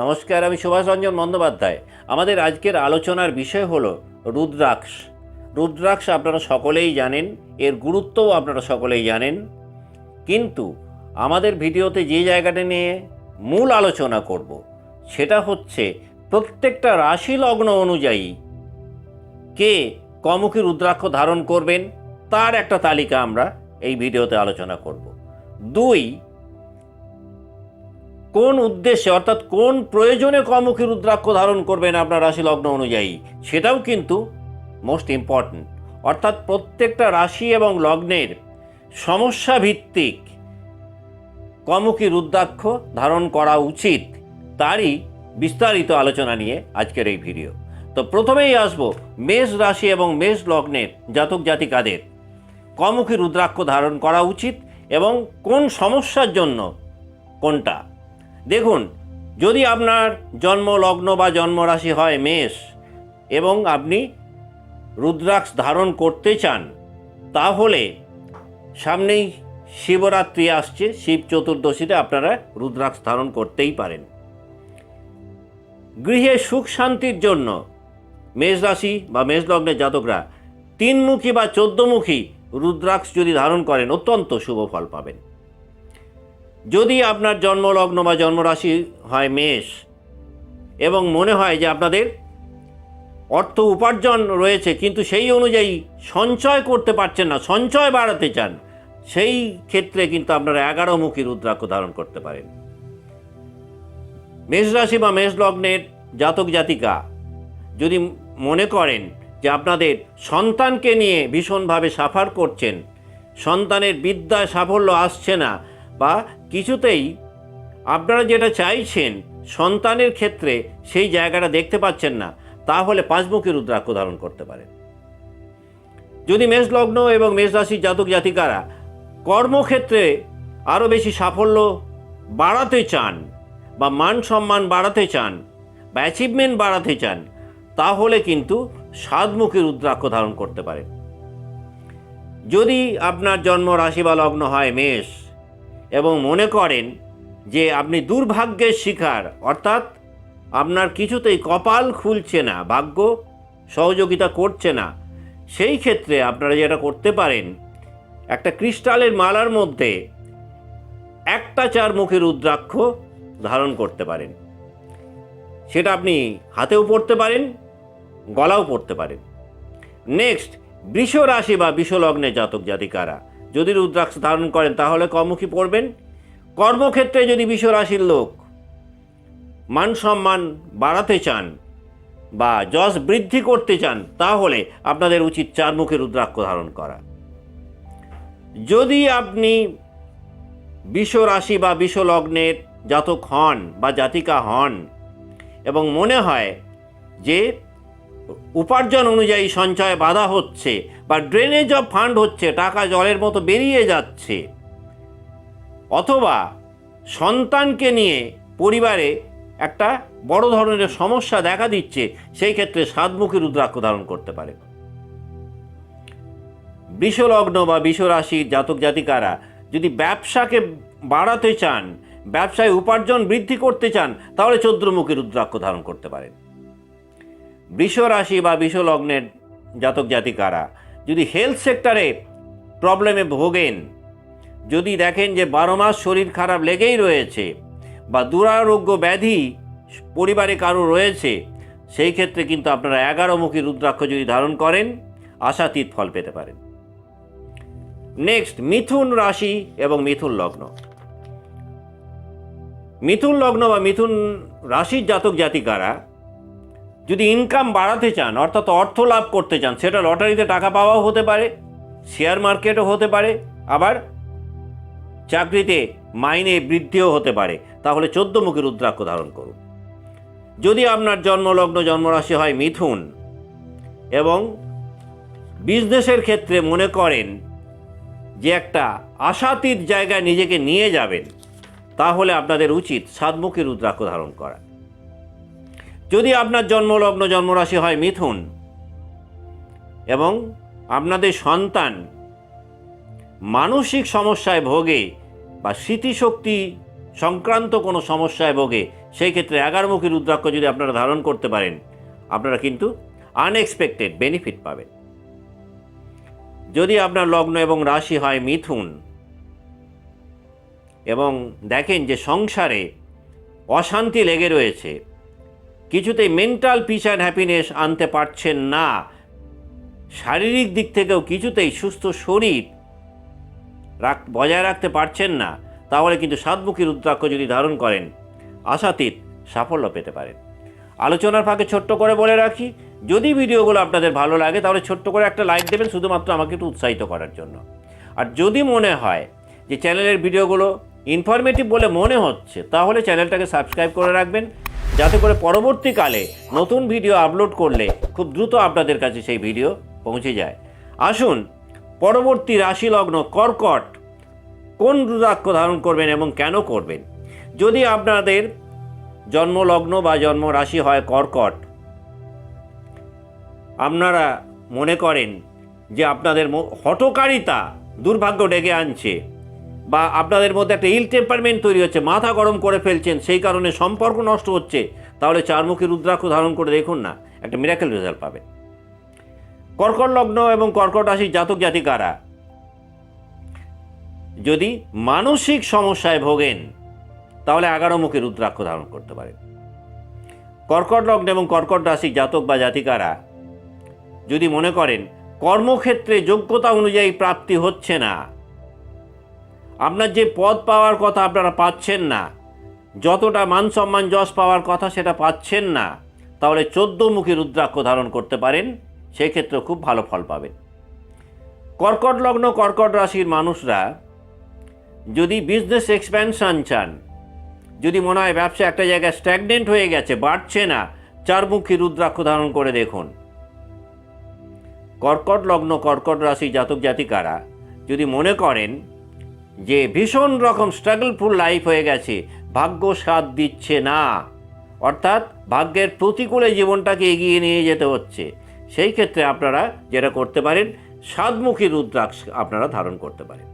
নমস্কার, আমি সুভাষ রঞ্জন বন্দ্যোপাধ্যায়। আমাদের আজকের আলোচনার বিষয় হলো রুদ্রাক্ষ। রুদ্রাক্ষ আপনারা সকলেই জানেন, এর গুরুত্বও আপনারা সকলেই জানেন। কিন্তু আমাদের ভিডিওতে যে জায়গাটা নিয়ে মূল আলোচনা করব, সেটা হচ্ছে প্রত্যেকটা রাশি লগ্ন অনুযায়ী কে কমুখী রুদ্রাক্ষ ধারণ করবেন, তার একটা তালিকা আমরা এই ভিডিওতে আলোচনা করব। দুই কোন উদ্দেশ্যে অর্থাৎ কোন প্রয়োজনে কমুখী রুদ্রাক্ষ ধারণ করবেন আপনার রাশি লগ্ন অনুযায়ী? সেটাও কিন্তু মোস্ট ইম্পর্ট্যান্ট অর্থাৎ প্রত্যেকটা রাশি এবং লগ্নের সমস্যা ভিত্তিক কমুখী রুদ্রাক্ষ ধারণ করা উচিত তারই বিস্তারিত আলোচনা নিয়ে আজকের এই ভিডিও। তো প্রথমেই আসব মেষ রাশি এবং মেষ লগ্নের জাতক জাতিকাদের কমুখী রুদ্রাক্ষ ধারণ করা উচিত এবং কোন সমস্যার জন্য কোনটা? দেখুন, যদি আপনার জন্ম, লগ্ন বা জন্মরাশি হয় মেষ এবং আপনি রুদ্রাক্ষ ধারণ করতে চান, তাহলে সামনেই শিবরাত্রি আসছে, শিব চতুর্দশীতে আপনারা রুদ্রাক্ষ ধারণ করতেই পারেন। গৃহে সুখ শান্তির জন্য মেষ রাশি বা মেষ লগ্নের জাতকরা তিনমুখী বা চোদ্দমুখী রুদ্রাক্ষ যদি ধারণ করেন, অত্যন্ত শুভ ফল পাবেন। যদি আপনার জন্মলগ্ন বা জন্মরাশি হয় মেষ, এবং মনে হয় যে আপনাদের অর্থ উপার্জন রয়েছে, কিন্তু সেই অনুযায়ী সঞ্চয় করতে পারছেন না, সঞ্চয় বাড়াতে চান, সেই ক্ষেত্রে কিন্তু আপনারা এগারোমুখী রুদ্রাক্ষ ধারণ করতে পারেন। মেষ রাশি বা মেষ লগ্নের জাতক জাতিকা যদি মনে করেন যে আপনাদের সন্তানকে নিয়ে ভীষণভাবে সাফার করছেন, সন্তানের বিদ্যায় সাফল্য আসছে না বা কিছুতেই আপনারা যেটা চাইছেন সন্তানের ক্ষেত্রে সেই জায়গাটা দেখতে পাচ্ছেন না, তাহলে পাঁচমুখী রুদ্রাক্ষ ধারণ করতে পারেন। যদি মেষ লগ্ন এবং মেষ রাশির জাতক জাতিকারা কর্মক্ষেত্রে আরও বেশি সাফল্য বাড়াতে চান বা মান সম্মান বাড়াতে চান বা অ্যাচিভমেন্ট বাড়াতে চান, তাহলে কিন্তু সাতমুখী রুদ্রাক্ষ ধারণ করতে পারেন। যদি আপনার জন্ম রাশি বা লগ্ন হয় মেষ এবং মনে করেন যে আপনি দুর্ভাগ্যের শিকার, অর্থাৎ আপনার কিছুতেই কপাল খুলছে না, ভাগ্য সহযোগিতা করছে না। সেই ক্ষেত্রে আপনারা যেটা করতে পারেন, একটা ক্রিস্টালের মালার মধ্যে একটা চার মুখের রুদ্রাক্ষ ধারণ করতে পারেন। সেটা আপনি হাতেও পড়তে পারেন, গলাও পড়তে পারেন। নেক্সট বৃষ রাশি বা বিষলগ্নে জাতক জাতিকারা। যদি রুদ্রাক্ষ ধারণ করেন, তাহলে কর্মুখী পড়বেন। কর্মক্ষেত্রে যদি বিষ রাশির লোক মান সম্মান বাড়াতে চান বা যশ বৃদ্ধি করতে চান, তাহলে আপনাদের উচিত চারমুখী রুদ্রাক্ষ ধারণ করা। যদি আপনি বিষ রাশি বা বিষ লগ্নের জাতক হন বা জাতিকা হন এবং মনে হয় যে উপার্জন অনুযায়ী সঞ্চয় বাধা হচ্ছে বা ড্রেনেজ অফ ফান্ড হচ্ছে, টাকা জলের মতো বেরিয়ে যাচ্ছে। অথবা সন্তানকে নিয়ে পরিবারে একটা বড় ধরনের সমস্যা দেখা দিচ্ছে, সেই ক্ষেত্রে সাতমুখী রুদ্রাক্ষ ধারণ করতে পারে। বিষলগ্ন বা বিশ্বরাশির জাতক জাতিকারা যদি ব্যবসাকে বাড়াতে চান, ব্যবসায় উপার্জন বৃদ্ধি করতে চান, তাহলে চন্দ্রমুখী রুদ্রাক্ষ ধারণ করতে পারেন। বৃষ রাশি বা বিষ লগ্নের জাতক জাতিকারা, যদি হেলথ সেক্টরে প্রবলেমে ভোগেন, যদি দেখেন যে বারো মাস শরীর খারাপ লেগেই রয়েছে বা দুরারোগ্য ব্যাধি পরিবারে কারও রয়েছে, সেই ক্ষেত্রে কিন্তু আপনারা এগারোমুখী রুদ্রাক্ষ যদি ধারণ করেন, আশাতীত ফল পেতে পারেন। নেক্সট মিথুন রাশি এবং মিথুন লগ্ন। মিথুন লগ্ন বা মিথুন রাশির জাতক জাতিকারা যদি ইনকাম বাড়াতে চান, অর্থাৎ অর্থ লাভ করতে চান, সেটা লটারিতে টাকা পাওয়াও হতে পারে শেয়ার মার্কেটও হতে পারে, আবার চাকরিতে মাইনে বৃদ্ধিও হতে পারে। তাহলে চোদ্দমুখী রুদ্রাক্ষ ধারণ করুন। যদি আপনার জন্মলগ্ন জন্মরাশি হয় মিথুন, এবং বিজনেসের ক্ষেত্রে মনে করেন যে একটা আশাতীত জায়গায় নিজেকে নিয়ে যাবেন, তাহলে আপনাদের উচিত সাতমুখী রুদ্রাক্ষ ধারণ করা। যদি আপনার জন্মলগ্ন জন্মরাশি হয় মিথুন এবং আপনাদের সন্তান মানসিক সমস্যায় ভোগে বা স্মৃতিশক্তি সংক্রান্ত কোনো সমস্যায় ভোগে, সেই ক্ষেত্রে এগারোমুখী রুদ্রাক্ষ যদি আপনারা ধারণ করতে পারেন, আপনারা কিন্তু আনএক্সপেক্টেড বেনিফিট পাবেন। যদি আপনার লগ্ন এবং রাশি হয় মিথুন এবং দেখেন যে সংসারে অশান্তি লেগে রয়েছে কিছুতেই মেন্টাল পিস অ্যান্ড হ্যাপিনেস আনতে পারছেন না। শারীরিক দিক থেকেও কিছুতেই সুস্থ শরীর রাখ, বজায় রাখতে পারছেন না। তাহলে কিন্তু সাতমুখী রুদ্রাক্ষ যদি ধারণ করেন, আশাতীত সাফল্য পেতে পারেন। আলোচনার ফাঁকে ছোট্ট করে বলে রাখি, যদি ভিডিওগুলো আপনাদের ভালো লাগে, তাহলে ছোট্ট করে একটা লাইক দেবেন শুধুমাত্র আমাকে একটু উৎসাহিত করার জন্য। আর যদি মনে হয় যে চ্যানেলের ভিডিওগুলো ইনফরমেটিভ বলে মনে হচ্ছে, তাহলে চ্যানেলটাকে সাবস্ক্রাইব করে রাখবেন। যাতে করে পরবর্তীকালে নতুন ভিডিও আপলোড করলে খুব দ্রুত আপনাদের কাছে সেই ভিডিও পৌঁছে যায়। আসুন, পরবর্তী রাশি লগ্ন কর্কট কোন রুদ্রাক্ষ ধারণ করবেন এবং কেন করবেন? যদি আপনাদের জন্মলগ্ন বা জন্ম রাশি হয় কর্কট, আপনারা মনে করেন যে আপনাদের হটকারিতা দুর্ভাগ্য ডেকে আনছে। বা আপনাদের মধ্যে একটা ইল টেম্পারমেন্ট তৈরি হচ্ছে, মাথা গরম করে ফেলছেন, সেই কারণে সম্পর্ক নষ্ট হচ্ছে, তাহলে চারমুখী রুদ্রাক্ষ ধারণ করে দেখুন না, একটা মিরাকেল রেজাল্ট পাবেন। কর্কট লগ্ন এবং কর্কট রাশির জাতক জাতিকারা, যদি মানসিক সমস্যায় ভোগেন, তাহলে এগারো মুখী রুদ্রাক্ষ ধারণ করতে পারেন। কর্কট লগ্ন এবং কর্কট রাশি জাতক বা জাতিকারা, যদি মনে করেন, কর্মক্ষেত্রে যোগ্যতা অনুযায়ী প্রাপ্তি হচ্ছে না আপনার যে পদ পাওয়ার কথা আপনারা পাচ্ছেন না, যতটা মান সম্মান যশ পাওয়ার কথা সেটা পাচ্ছেন না, তাহলে চোদ্দ চোদ্দমুখী রুদ্রাক্ষ ধারণ করতে পারেন, সেই ক্ষেত্রে খুব ভালো ফল পাবেন। কর্কট লগ্ন, কর্কট রাশির মানুষরা যদি বিজনেস এক্সপ্যানশন চান, যদি মনে হয় ব্যবসা একটা জায়গায় স্ট্যাগনেন্ট হয়ে গেছে, বাড়ছে না, চারমুখী রুদ্রাক্ষ ধারণ করে দেখুন। কর্কট লগ্ন, কর্কট রাশি জাতক জাতিকারা যদি মনে করেন যে ভীষণ রকম স্ট্রাগলফুল লাইফ হয়ে গেছে, ভাগ্য সাথ দিচ্ছে না। অর্থাৎ ভাগ্যের প্রতিকূলে জীবনটাকে এগিয়ে নিয়ে যেতে হচ্ছে। সেই ক্ষেত্রে আপনারা যেটা করতে পারেন, সাতমুখী রুদ্রাক্ষ আপনারা ধারণ করতে পারেন।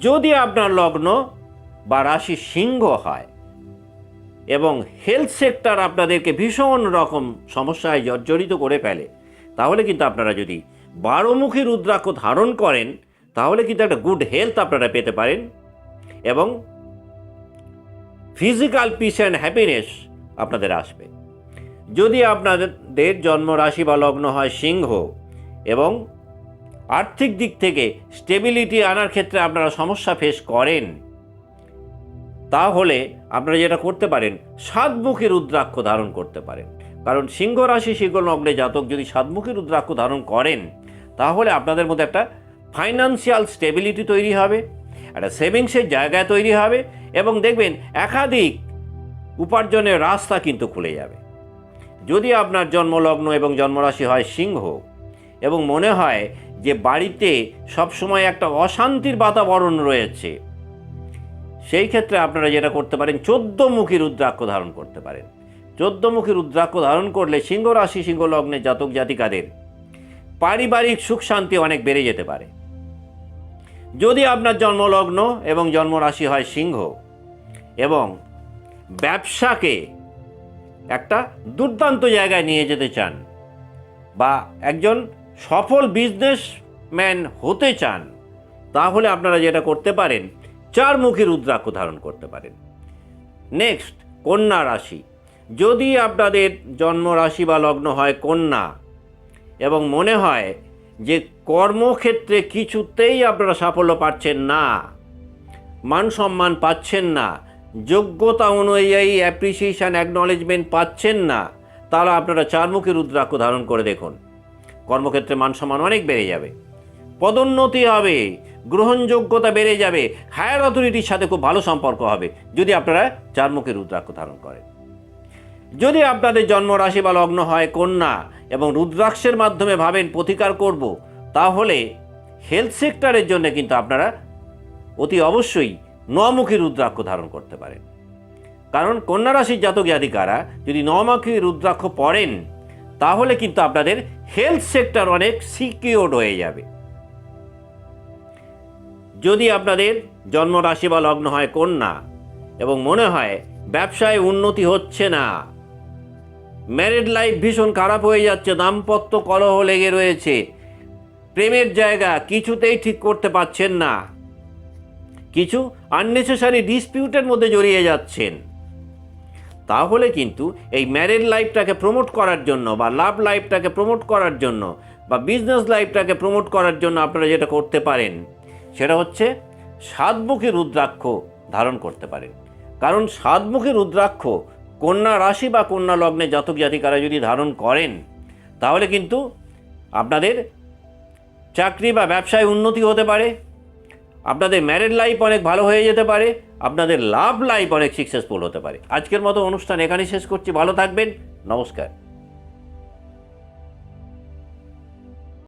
যদি আপনার লগ্ন বা রাশি সিংহ হয় এবং হেলথ সেক্টর আপনাদেরকে ভীষণ রকম সমস্যায় জর্জরিত করে ফেলে, তাহলে কিন্তু আপনারা যদি বারোমুখী রুদ্রাক্ষ ধারণ করেন তাহলে কিন্তু একটা গুড হেলথ আপনারা পেতে পারেন। এবং ফিজিক্যাল পিস অ্যান্ড হ্যাপিনেস আপনাদের আসবে। যদি আপনাদের জন্ম রাশি বা লগ্ন হয় সিংহ এবং আর্থিক দিক থেকে স্টেবিলিটি আনার ক্ষেত্রে আপনারা সমস্যা ফেস করেন, তাহলে আপনারা যেটা করতে পারেন, সাতমুখী রুদ্রাক্ষ ধারণ করতে পারেন। কারণ সিংহ রাশি, সিংহ লগ্নে জাতক যদি সাতমুখী রুদ্রাক্ষ ধারণ করেন, তাহলে আপনাদের মধ্যে একটা ফাইন্যান্সিয়াল স্টেবিলিটি তৈরি হবে, একটা সেভিংসের জায়গা তৈরি হবে এবং দেখবেন একাধিক উপার্জনের রাস্তা কিন্তু খুলে যাবে। যদি আপনার জন্মলগ্ন এবং জন্মরাশি হয় সিংহ এবং মনে হয় যে বাড়িতে সবসময় একটা অশান্তির বাতাবরণ রয়েছে, সেই ক্ষেত্রে আপনারা যেটা করতে পারেন, চোদ্দমুখী রুদ্রাক্ষ ধারণ করতে পারেন। চোদ্দমুখী রুদ্রাক্ষ ধারণ করলে সিংহ রাশি সিংহ লগ্নে জাতক জাতিকাদের পারিবারিক সুখ শান্তি অনেক বেড়ে যেতে পারে। যদি আপনার জন্মলগ্ন এবং জন্মরাশি হয় সিংহ, এবং ব্যবসাকে একটা দুর্দান্ত জায়গায় নিয়ে যেতে চান, বা একজন সফল বিজনেসম্যান হতে চান, তাহলে আপনারা যেটা করতে পারেন চার চারমুখী রুদ্রাক্ষ ধারণ করতে পারেন। নেক্সট কন্যা রাশি। যদি আপনাদের জন্মরাশি বা লগ্ন হয় কন্যা, এবং মনে হয় যে কর্মক্ষেত্রে কিছুতেই আপনারা সাফল্য পাচ্ছেন না, মান সম্মান পাচ্ছেন না, যোগ্যতা অনুযায়ী অ্যাপ্রিসিয়েশন অ্যাকনলেজমেন্ট পাচ্ছেন না তাহলে আপনারা চারমুখী রুদ্রাক্ষ ধারণ করে দেখুন। কর্মক্ষেত্রে মান সম্মান অনেক বেড়ে যাবে। পদোন্নতি হবে, গ্রহণযোগ্যতা বেড়ে যাবে হায়ার অথরিটির সাথে খুব ভালো সম্পর্ক হবে, যদি আপনারা চারমুখী রুদ্রাক্ষ ধারণ করেন। যদি আপনাদের জন্ম রাশি বা লগ্ন হয় কন্যা এবং রুদ্রাক্ষের মাধ্যমে ভাবেন প্রতিকার করব, তাহলে হেলথ সেক্টরের জন্য কিন্তু আপনারা অতি অবশ্যই নমুখী রুদ্রাক্ষ ধারণ করতে পারেন। কারণ কন্যা রাশির জাতক জাতিকারা যদি নমুখী রুদ্রাক্ষ পড়েন, তাহলে কিন্তু আপনাদের হেলথ সেক্টর অনেক সিকিওর্ড হয়ে যাবে। যদি আপনাদের জন্ম রাশি বা লগ্ন হয় কন্যা এবং মনে হয় ব্যবসায় উন্নতি হচ্ছে না ম্যারিড লাইফ ভীষণ খারাপ হয়ে যাচ্ছে, দাম্পত্য কলহ লেগে রয়েছে। প্রেমের জায়গা কিছুতেই ঠিক করতে পারছেন না। কিছু আননেসেসারি ডিসপিউটের মধ্যে জড়িয়ে যাচ্ছেন। তাহলে কিন্তু এই ম্যারিড লাইফটাকে প্রমোট করার জন্য বা লাভ লাইফটাকে প্রমোট করার জন্য বা বিজনেস লাইফটাকে প্রমোট করার জন্য আপনারা যেটা করতে পারেন, সেটা হচ্ছে সাতমুখী রুদ্রাক্ষ ধারণ করতে পারেন। কারণ সাতমুখী রুদ্রাক্ষ কন্যা রাশি বা কন্যা লগ্নে জাতক জাতিকারা যদি ধারণ করেন, তাহলে কিন্তু আপনাদের চাকরি বা ব্যবসায় উন্নতি হতে পারে, আপনাদের ম্যারেড লাইফ অনেক ভালো হয়ে যেতে পারে, আপনাদের লাভ লাইফ অনেক সাকসেসফুল হতে পারে। আজকের মতো অনুষ্ঠান এখানেই শেষ করছি, ভালো থাকবেন, নমস্কার।